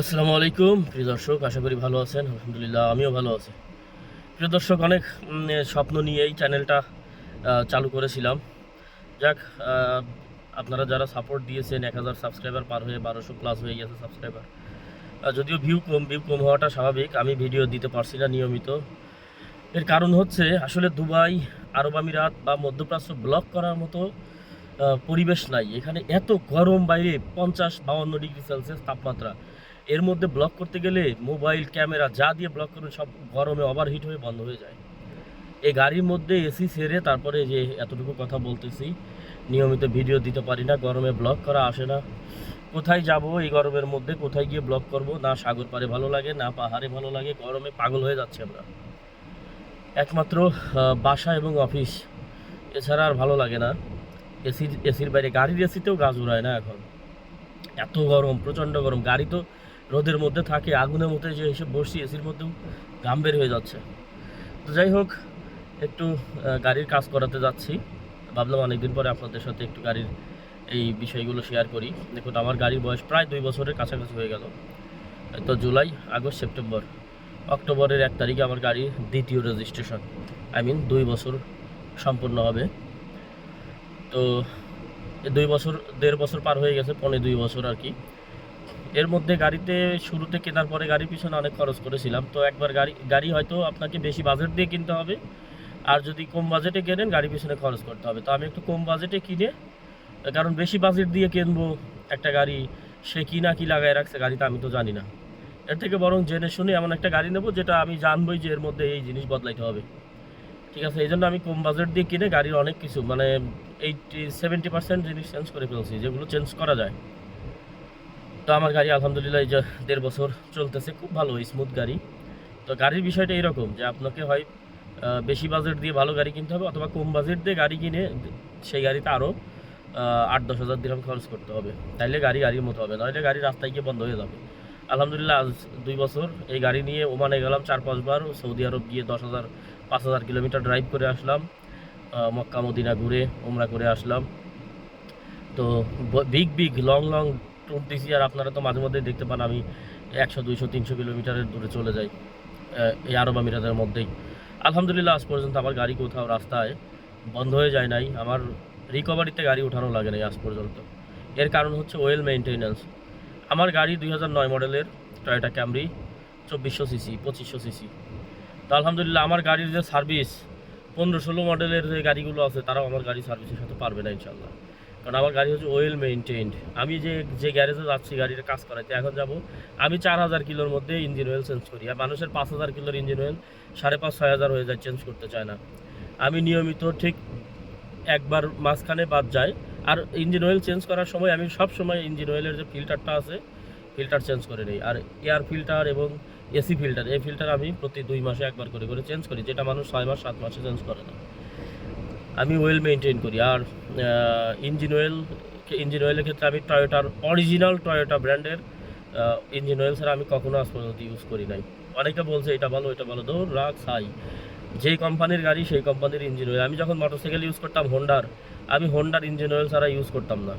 আসসালামু আলাইকুম। প্রিয় দর্শক, আশা করি ভালো আছেন। আলহামদুলিল্লাহ, আমিও ভালো আছি। প্রিয় দর্শক, অনেক স্বপ্ন নিয়ে এই চ্যানেলটা চালু করেছিলাম। যাক আপনারা যারা সাপোর্ট দিয়েছেন, এক হাজার সাবস্ক্রাইবার পার হয়ে বারোশো প্লাস হয়ে গেছে সাবস্ক্রাইবার যদিও ভিউ কম ভিউ কম হওয়াটা স্বাভাবিক, আমি ভিডিও দিতে পারছি না নিয়মিত। এর কারণ হচ্ছে, আসলে দুবাই, আরব আমিরাত বা মধ্যপ্রাচ্য ব্লক করার মতো পরিবেশ নাই। এখানে এত গরম বাইরে, পঞ্চাশ বাউন্ন ডিগ্রি সেলসিয়াস তাপমাত্রা। এর মধ্যে ব্লক করতে গেলে মোবাইল ক্যামেরা যা দিয়ে ব্লক করবেন, সব গরমে ওভারহিট হয়ে বন্ধ হয়ে যায়। এই গাড়ির মধ্যে এসি সেরে তারপরে যে এতটুকু কথা বলতেছি, নিয়মিত ভিডিও দিতে পারি না, গরমে ব্লক করা আসে না। কোথায় যাব এই গরমের মধ্যে? কোথায় গিয়ে ব্লক করব? না সাগর পাড়ে ভালো লাগে, না পাহাড়ে ভালো লাগে, গরমে পাগল হয়ে যাচ্ছে আমরা। একমাত্র বাসা এবং অফিস এছাড়া আর ভালো লাগে না। এসির এসির বাইরে, গাড়ির এসিতেও গাছ উড়ায় না এখন। এত গরম, প্রচণ্ড গরম, গাড়ি তো রোদের মধ্যে থাকে, আগুনের মধ্যে যে এসে বসছি, এসির মধ্যেও ঘাম বের হয়ে যাচ্ছে। তো যাই হোক, একটু গাড়ির কাজ করাতে যাচ্ছি। ভাবলাম অনেকদিন পরে আপনাদের সাথে একটু গাড়ির এই বিষয়গুলো শেয়ার করি। দেখুন, আমার গাড়ির বয়স প্রায় দুই বছরের কাছাকাছি হয়ে গেল। তো জুলাই, আগস্ট, সেপ্টেম্বর, অক্টোবরের এক তারিখে আমার গাড়ির দ্বিতীয় রেজিস্ট্রেশন আই মিন দুই বছর সম্পূর্ণ হবে। তো দুই বছর, দেড় বছর পার হয়ে গেছে, পনে দুই বছর আর কি। এর মধ্যে গাড়িতে শুরুতে কেনার পরে গাড়ির পিছনে অনেক খরচ করেছিলাম। তো একবার গাড়ি গাড়ি হয়তো আপনাকে বেশি বাজেট দিয়ে কিনতে হবে। আর যদি কম বাজেটে কেনেন গাড়ি পিছনে খরচ করতে হবে। তো আমি একটু কম বাজেটে কিনে, কারণ বেশি বাজেট দিয়ে কিনবো একটা গাড়ি, সে কি না কি লাগায় রাখছে গাড়িতে আমি তো জানি না। এর থেকে বরং জেনে শুনে এমন একটা গাড়ি নেব, যেটা আমি জানবোই যে এর মধ্যে এই জিনিস বদলাইতে হবে। ঠিক আছে এই জন্য আমি কম বাজেট দিয়ে কিনে গাড়ির অনেক কিছু মানে এইটি সেভেন্টি পার্সেন্ট জিনিস চেঞ্জ করে ফেলছি, যেগুলো চেঞ্জ করা যায়। তো আমার গাড়ি আলহামদুলিল্লাহ এই যে দেড় বছর চলতেছে, খুব ভালো স্মুথ গাড়ি। তো গাড়ির বিষয়টা এরকম যে আপনাকে হয় বেশি বাজেট দিয়ে ভালো গাড়ি কিনতে হবে অথবা কম বাজেট দিয়ে গাড়ি কিনে সেই গাড়িতে আরও আট দশ হাজার দিরহাম খরচ করতে হবে। তাইলে গাড়ি গাড়ির মতো হবে, নইলে গাড়ি রাস্তায় গিয়ে বন্ধ হয়ে যাবে। আলহামদুলিল্লাহ আজ দুই বছর এই গাড়ি নিয়ে ওমানে গেলাম চার পাঁচবার, সৌদি আরব গিয়ে দশ হাজার, পাঁচ হাজার কিলোমিটার ড্রাইভ করে আসলাম মক্কা, মদিনা ঘুরে ওমরা করে আসলাম। তো big big long long tour দিছি আর আপনারা তো মাঝে মধ্যে দেখতে পান, আমি একশো, দুইশো, তিনশো কিলোমিটারের দূরে চলে যাই এই আরব আমিরাতের মধ্যেই। আলহামদুলিল্লাহ, আজ পর্যন্ত আমার গাড়ি কোথাও রাস্তায় বন্ধ হয়ে যায় নাই, আমার রিকভারিতে গাড়ি ওঠানো লাগে নাই আজ পর্যন্ত। এর কারণ হচ্ছে ওয়েল মেনটেন্যান্স আমার গাড়ি দুই নয় মডেলের টয়োটা ক্যামরি চব্বিশশো সিসি পঁচিশশো সিসি তো আলহামদুলিল্লাহ, আমার গাড়ির যে সার্ভিস পনেরো ষোলো মডেলের যে গাড়িগুলো আছে, তারাও আমার গাড়ি সার্ভিসের সাথে পারবে না ইনশাল্লাহ কারণ আমার গাড়ি হচ্ছে ওয়েল মেনটেন্ড আমি যে যে গ্যারেজে যাচ্ছি গাড়িটা কাজ করাইতে, এখন যাব, আমি চার হাজার কিলোর মধ্যে ইঞ্জিন অয়েল চেঞ্জ করি। আর মানুষের পাঁচ হাজার কিলোর ইঞ্জিন অয়েল সাড়ে পাঁচ, ছয় হাজার হয়ে যায় চেঞ্জ করতে চায় না। আমি নিয়মিত ঠিক একবার মাঝখানে বাদ যায় আর ইঞ্জিন অয়েল চেঞ্জ করার সময় আমি সব সময় ইঞ্জিন অয়েলের যে ফিল্টারটা আছে ফিল্টার চেঞ্জ করে নিই। আর এয়ার ফিল্টার এবং এসি ফিল্টার এই ফিল্টার আমি প্রতি দুই মাসে একবার করে করে চেঞ্জ করি, যেটা মানুষ ছয় মাস, সাত মাসে চেঞ্জ করে না। আমি ওয়েল মেনটেন করি। আর ইঞ্জিন অয়েল ইঞ্জিন অয়েলের ক্ষেত্রে আমি টয়োটার অরিজিনাল টয়োটা ব্র্যান্ডের ইঞ্জিন অয়েল ছাড়া আমি কখনো আজ পর্যন্ত ইউজ করি নাই। অনেকে বলছে, এটা ভালো এটা ভালো, ধর, রাখ সাই যেই কোম্পানির গাড়ি, সেই কোম্পানির ইঞ্জিন অয়েল আমি যখন মোটরসাইকেল ইউজ করতাম হোন্ডার আমি হোন্ডার ইঞ্জিন অয়েল ছাড়া ইউজ করতাম না।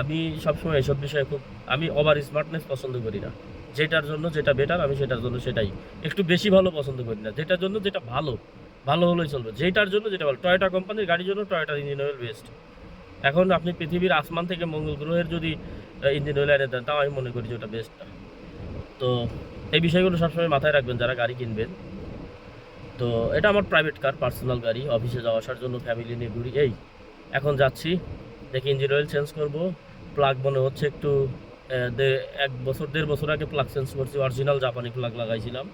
আমি সবসময় এসব বিষয়ে খুব, আমি ওভার স্মার্টনেস পছন্দ করি না। যেটার জন্য যেটা বেটার আমি সেটার জন্য সেটাই। একটু বেশি ভালো পছন্দ করি না। যেটার জন্য যেটা ভালো। ভালো হলেই চলবে। যেটার জন্য যেটা ভালো টয়োটা কোম্পানির গাড়ির জন্য টয়োটার ইঞ্জিন অয়েল বেস্ট এখন আপনি পৃথিবীর আসমান থেকে মঙ্গল গ্রহের যদি ইঞ্জিন অয়েল এনে দেন, তাও আমি মনে করি যে ওটা বেস্ট তো এই বিষয়গুলো সবসময় মাথায় রাখবেন যারা গাড়ি কিনবেন। তো এটা আমার প্রাইভেট কার পার্সোনাল গাড়ি অফিসে যাওয়া আসার জন্য ফ্যামিলি নিয়ে ঘুরি। এই, এখন যাচ্ছি। দেখি ইঞ্জিন অয়েল চেঞ্জ করব। প্লাগ মনে হচ্ছে একটু এক বছর, দেড় বছর আগে প্লাগ চেঞ্জ করছি। অরিজিনাল জাপানি প্লাগ লাগাইছিলাম।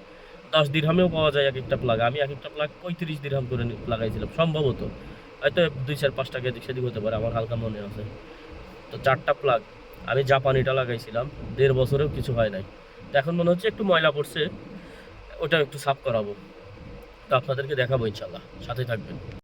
দশ দিরহামেও পাওয়া যায় এক একটা প্লাগ আমি এক একটা প্লাগ পঁয়ত্রিশ দিরহাম করে লাগাইছিলাম, সম্ভবত। হয়তো দুই চার পাঁচ টাকা এদিক সেদিক হতে পারে, আমার হালকা মনে আছে। তো চারটা প্লাগ আমি জাপানিটা লাগাইছিলাম, দেড় বছরেও কিছু হয় নাই। তো এখন মনে হচ্ছে একটু ময়লা পড়ছে ওটা একটু সাফ করাবো। তো আপনাদেরকে দেখাবো ইনশাল্লাহ। সাথে থাকবেন।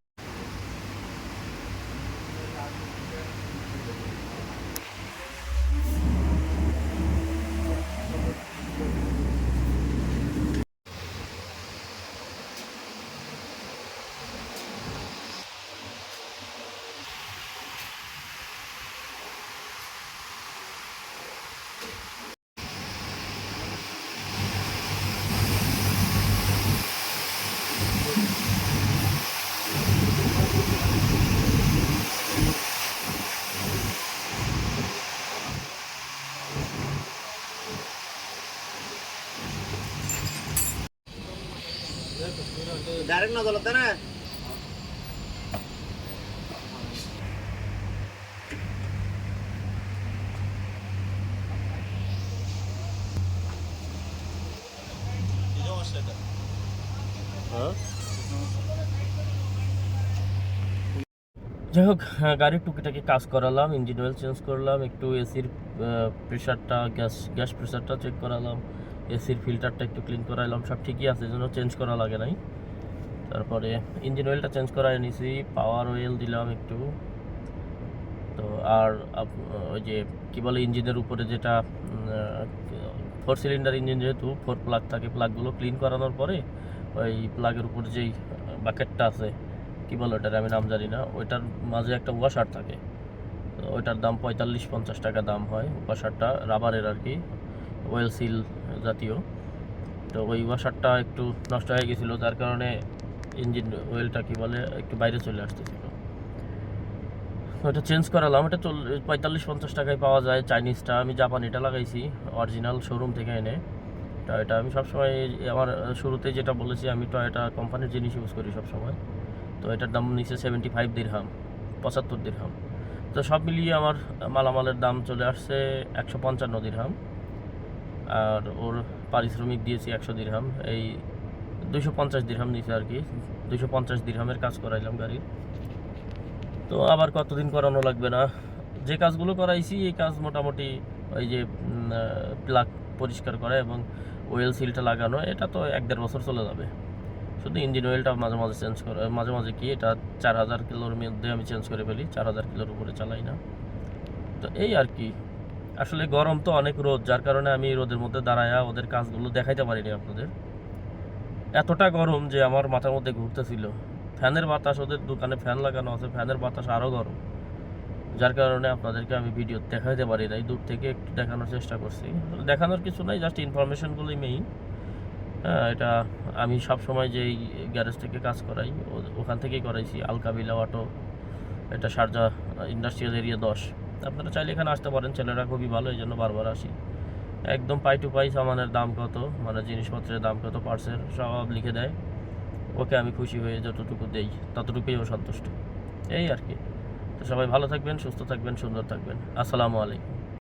যাই হোক হ্যাঁ, গাড়ির টুকিটাকি কাজ করালাম ইঞ্জিন অয়েল চেঞ্জ করলাম একটু এসির প্রেশারটা গ্যাস গ্যাস প্রেশারটা চেক করালাম এসির ফিল্টারটা একটু ক্লিন করাইলাম সব ঠিকই আছে জন্য চেঞ্জ করা লাগে নাই। তারপরে ইঞ্জিন অয়েলটা চেঞ্জ করাই নিছি পাওয়ার অয়েল দিলাম একটু। তো আর ওই যে কী বলে ইঞ্জিনের উপরে যেটা ফোর সিলিন্ডার ইঞ্জিন যেহেতু ফোর প্লাগ থাকে প্লাগগুলো ক্লিন করানোর পরে ওই প্লাগের উপর যেই বাকেটটা আছে, কি বলে ওটার, আমি নাম জানি না, ওইটার মাঝে একটা ওয়াশার থাকে। তো ওইটার দাম পঁয়তাল্লিশ পঞ্চাশ টাকা দাম হয় ওয়াশারটা রাবারের আর কি ওয়েল সিল জাতীয়। তো ওই ওয়াশারটা একটু নষ্ট হয়ে গেছিল, যার কারণে ইঞ্জিন ওয়েলটা কি বলে, একটু বাইরে চলে আসতেছিল। ওটা চেঞ্জ করালাম এটা চল, পঁয়তাল্লিশ, পঞ্চাশ টাকায় পাওয়া যায় চাইনিজটা আমি জাপানিটা লাগাইছি অরিজিনাল শোরুম থেকে এনে। এটা আমি সবসময় আমার শুরুতে যেটা বলেছি, আমি এটা কোম্পানির জিনিস ইউজ করি সবসময়। তো এটার দাম নিচে সেভেন্টি ফাইভ দিরহাম পঁচাত্তর দিরহাম তো সব মিলিয়ে আমার মালামালের দাম চলে আসছে একশো পঞ্চান্ন দিরহাম আর ওর পারিশ্রমিক দিয়েছি একশো দিরহাম এই দুইশো পঞ্চাশ দিরহাম নিচে আর কি। দুইশো পঞ্চাশ দিরহামের কাজ করাইলাম গাড়ির। তো আবার কতদিন করানো লাগবে না? যে কাজগুলো করাইছি, এই কাজ মোটামুটি ওই যে প্লাগ পরিষ্কার করা এবং ওয়েল সিলটা লাগানো, এটা তো এক দেড় বছর চলে যাবে। শুধু ইঞ্জিন অয়েলটা মাঝে মাঝে চেঞ্জ করে, মাঝে মাঝে কি, এটা চার হাজার কিলোর মধ্যে আমি চেঞ্জ করে ফেলি, চার হাজার কিলোর উপরে চালাই না। তো এই আর কি। আসলে গরম তো অনেক রোদ, যার কারণে আমি রোদের মধ্যে দাঁড়ায়া ওদের কাজগুলো দেখাইতে পারিনি আপনাদের। এতটা গরম যে আমার মাথার মধ্যে ঘুরতেছিল। ফ্যানের বাতাস, ওদের দোকানে ফ্যান লাগানো আছে, ফ্যানের বাতাস আরও গরম। যার কারণে আপনাদেরকে আমি ভিডিও দেখাইতে পারি নাই, দূর থেকে একটু দেখানোর চেষ্টা করছি। দেখানোর কিছু নাই জাস্ট ইনফরমেশনগুলোই মেইন এটা আমি সব সময় যেই গ্যারেজ থেকে কাজ করাই ওখান থেকেই করাইছি, আলকাবিলা অটো এটা শারজা ইন্ডাস্ট্রিয়াল এরিয়া দশ। আপনারা চাইলে এখানে আসতে পারেন, ছেলেরা খুবই ভালো এই জন্য বারবার আসি। একদম পাই টু পাই সামানের দাম কত মানে জিনিসপত্রের দাম কত পার্সেল সব লিখে দেয়। ওকে আমি খুশি হয়ে যতটুকু দেই, ততটুকুই ও সন্তুষ্ট। এই আর কি। তো সবাই ভালো থাকবেন, সুস্থ থাকবেন, সুন্দর থাকবেন। আসসালামু আলাইকুম।